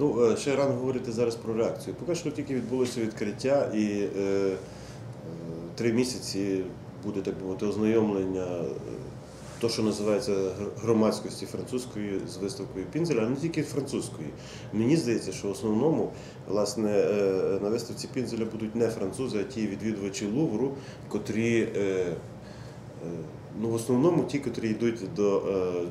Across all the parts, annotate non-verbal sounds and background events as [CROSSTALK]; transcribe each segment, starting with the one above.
Ну, е, ще рано говорити зараз про реакцію. Поки що тільки відбулося відкриття і е, е, три місяці буде так мовити ознайомлення. е, То, що називається громадськості французької з виставкою Пінзеля, а не тільки французької. Мені здається, що в основному власне е, на виставці Пінзеля будуть не французи, а ті відвідувачі Лувру, котрі е, ну, в основному ті, котрі йдуть до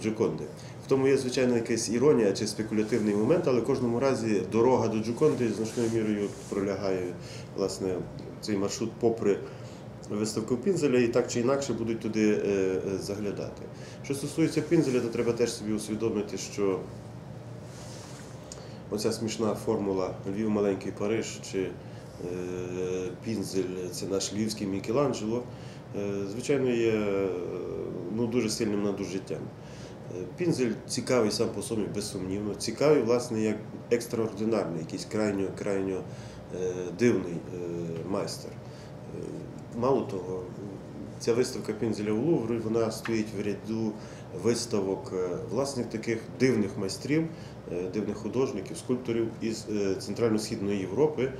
Джоконди. Тому є, звичайно, якась іронія чи спекулятивний момент, але в кожному разі дорога до Джоконди значною мірою пролягає власне цей маршрут попри виставку Пінзеля і так чи інакше будуть туди е, е, заглядати. Що стосується Пінзеля, то треба теж собі усвідомити, що оця смішна формула Львів маленький Париж чи е, Пінзель це наш львівський Мікеланджело, звичайно, є ну, дуже сильним надужиттям. Пінзель цікавий сам по собі, безсумнівно. Цікавий, власне, як екстраординарний, якийсь крайньо, крайньо е, дивний е, майстер. Е, Мало того, ця виставка Пінзеля у Луврі, вона стоїть в ряду виставок е, власних таких дивних майстрів, е, дивних художників, скульпторів із е, Центрально-Східної Європи,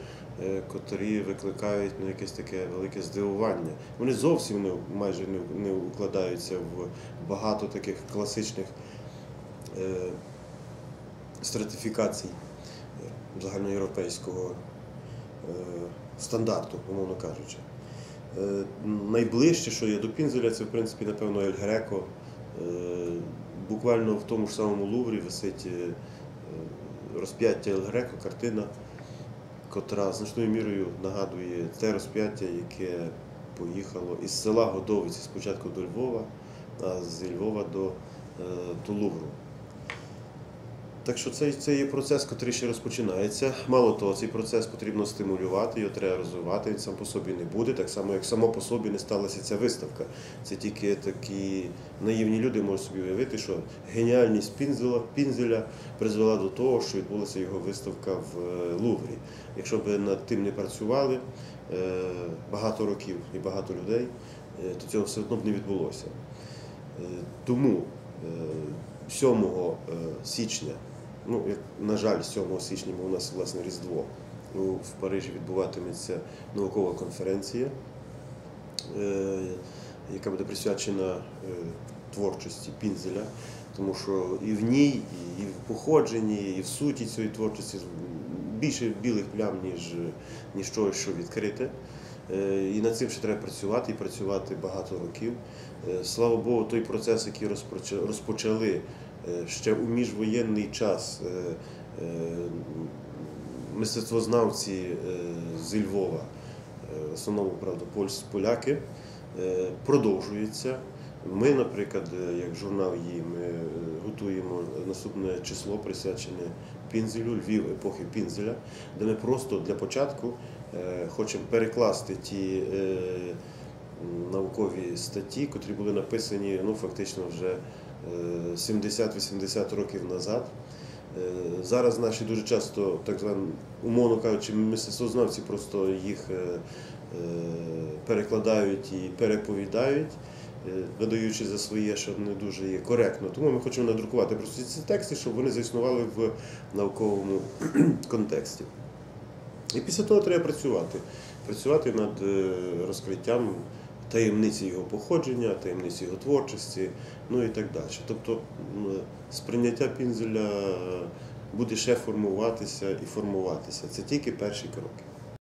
котрі викликають ну, якесь таке велике здивування. Вони зовсім не, майже не, укладаються в багато таких класичних е, стратифікацій загальноєвропейського е, стандарту, умовно кажучи. Е, Найближче, що є до Пінзеля, це в принципі, напевно, Ель Греко. Е, Буквально в тому ж самому Луврі висить е, розп'яття Ель Греко, картина, котра значною мірою нагадує те розп'яття, яке поїхало із села Годовиці спочатку до Львова, а з Львова до, до Лувру. Так що це, це є процес, який ще розпочинається. Мало того, цей процес потрібно стимулювати, його треба розвивати, він сам по собі не буде, так само, як само по собі не сталася ця виставка. Це тільки такі наївні люди можуть собі уявити, що геніальність Пінзеля, Пінзеля призвела до того, що відбулася його виставка в е, Луврі. Якщо б над тим не працювали е, багато років і багато людей, е, то цього все одно б не відбулося. Тому е, 7 е, січня, ну, як, на жаль, 7 січня, у нас власне Різдво, ну, в Парижі відбуватиметься наукова конференція, е, яка буде присвячена е, творчості Пінзеля, тому що і в ній, і в походженні, і в суті цієї творчості більше білих плям, ніж, ніж чогось, що відкрите. Е, І над цим ще треба працювати і працювати багато років. Е, Слава Богу, той процес, який розпоча- розпочали е, ще у міжвоєнний час мистецтвознавці е, з Львова, в основному, правда, поляки, продовжується. Ми, наприклад, як журнал «Її», ми готуємо наступне число присвячене Пінзелю, Львів епохи Пінзеля, де ми просто для початку е, хочемо перекласти ті е, наукові статті, котрі були написані ну, фактично вже е, 70-80 років назад. Е, Зараз наші дуже часто, так звані, умовно кажучи, мистецтвознавці просто їх е, е, перекладають і переповідають, е, видаючи за своє, що не дуже є коректно. Тому ми хочемо надрукувати просто ці тексти, щоб вони заіснували в науковому [CLEARS THROAT] контексті. І після того треба працювати. Працювати над е, розкриттям таємниці його походження, таємниці його творчості, ну і так далі. Тобто сприйняття пінзеля буде ще формуватися і формуватися. Це тільки перші кроки.